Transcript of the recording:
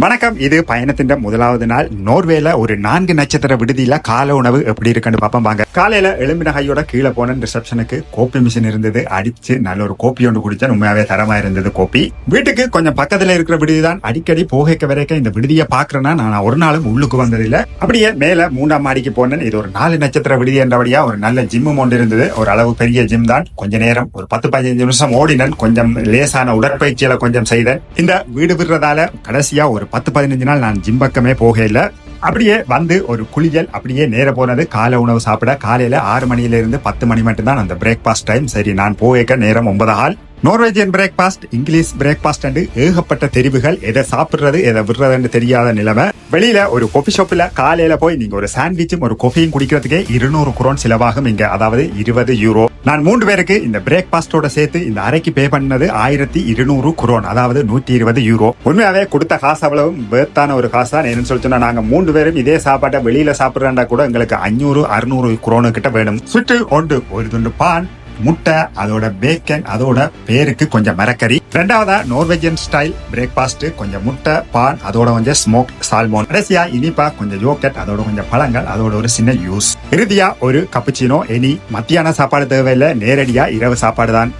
வணக்கம். இது பயணத்தின் முதலாவது நாள். நோர்வேல ஒரு நான்கு நட்சத்திர விடுதியில கால உணவு எப்படி இருக்குன்னு பார்ப்போம். வாங்க. காலையில எலும்பின கையோட கீழே போன ரிசப்ஷனுக்கு கோப்பி மிஷின் இருந்தது. அடிச்சு நல்ல ஒரு கோப்பி ஒன்று குடிச்சா உண்மையாவே தரமா இருந்தது கோப்பி. வீட்டுக்கு கொஞ்சம் பக்கத்துல இருக்கிற விடுதி தான் அடிக்கடி போகைக்க வரைக்கும் இந்த விடுதியை பாக்குறேன்னா நான் ஒரு நாளும் உள்ளுக்கு வந்ததில்ல. அப்படியே மேல மூணாம் மாடிக்கு போனேன். இது ஒரு நாலு நட்சத்திர விடுதி என்றபடியா ஒரு நல்ல ஜிம்மும் ஒன்று இருந்தது. ஒரு அளவு பெரிய ஜிம் தான். கொஞ்ச நேரம் ஒரு பத்து பதினஞ்சு நிமிஷம் ஓடினேன். கொஞ்சம் லேசான உடற்பயிற்சியில கொஞ்சம் செய்தேன். இந்த வீடு விடுறதால கடைசியா ஒரு பத்து பதினஞ்சு நாள் நான் ஜிம் பக்கமே இல்லை அப்படியே வந்து ஒரு குளியல் அப்படியே நேர போனது காலை உணவு சாப்பிட காலையில ஆறு மணியில இருந்து பத்து மணி மட்டும்தான் அந்த பிரேக்ஃபாஸ்ட் டைம் சரி நான் போக நேரம் ஒன்பது ஆள் Norwegian breakfast English breakfast and ஏகப்பட்ட தெரிவுகள் எதை சாப்பிடுறது எதை விடுறதுன்னு தெரியாத நிலைமை. வெளியில ஒரு கொஃபி ஷாப்ல காலையில போய் நீங்க ஒரு சாண்ட்விச்சும் ஒரு கொஃபியும் குடிக்கிறதுக்கே இருநூறு குரோன் செலவாகும். இங்க அதாவது இருபது யூரோ நான் மூன்று பேருக்கு இந்த பிரேக்பாஸ்டோட சேர்த்து இந்த அறைக்கு பே பண்ணது ஆயிரத்தி இருநூறு குரோன் அதாவது நூற்றி இருபது யூரோ உண்மையாவே கொடுத்த காசு அவ்வளவு வேர்த்தான ஒரு காசு? தான் என்னன்னு சொல்லி சொன்னா நாங்க மூன்று பேரும் இதே சாப்பாட்டை வெளியில சாப்பிடுறா கூட எங்களுக்கு அஞ்சூறு அறுநூறு குரோனு கிட்ட வேணும். சுட்டு ஒன்று ஒரு துண்டு பான் முட்டை அதோட பேக்கன் அதோட பேருக்கு கொஞ்சம் மரக்கறி. ரெண்டாவதா நார்வேஜியன் ஸ்டைல் பிரேக்ஃபாஸ்ட் கொஞ்சம் முட்டை பான் அதோட கொஞ்சம் ஸ்மோக் சால்மோன் கடைசியா இனிப்பா கொஞ்சம் யோகட் அதோட கொஞ்சம் பழங்கள் அதோட ஒரு சின்ன யூஸ் இறுதியா ஒரு கப்புச்சினோ இனி மத்தியான சாப்பாடு தேவையில்லை நேரடியா இரவு சாப்பாடு தான்